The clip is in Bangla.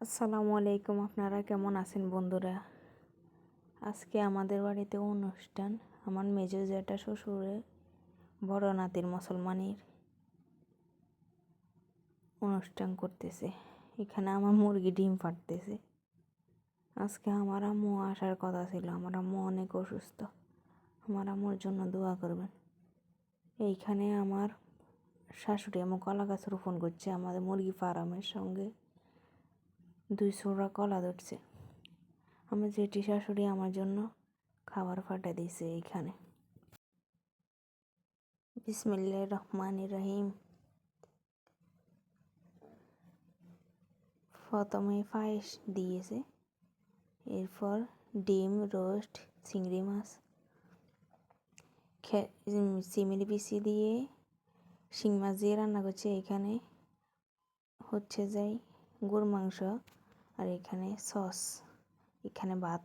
আসসালামু আলাইকুম, আপনারা কেমন আছেন বন্ধুরা? আজকে আমাদের বাড়িতে অনুষ্ঠান। আমার মেজো জ্যাঠা শ্বশুরের বড় নাতির মুসলমানের অনুষ্ঠান করতেছে। এখানে আমার মুরগি ডিম ফাটতেছে। আজকে আমার আম্মু আসার কথা ছিল। আমার আম্মু অনেক অসুস্থ। আমার আম্মুর জন্য দোয়া করবেন। এইখানে আমার শাশুড়ি আমার কলা গাছ রোপণ করছে, আমাদের মুরগি ফার্মের সঙ্গে দুই ছোড়া কলা ধরছে। আমার জেঠি শাশুড়ি আমার জন্য খাবার ফাটা দিয়েছে এইখানে। বিসমিল্লা রহমান রহিম। প্রথমে পায়েস দিয়েছে, এরপর ডিম, রোস্ট, চিংড়ি মাছ চিমিরি পিসি দিয়ে শিং মাছ দিয়ে রান্না করছে। এখানে হচ্ছে যাই গরুর মাংস। আর এখানে সস এখানে ভাত।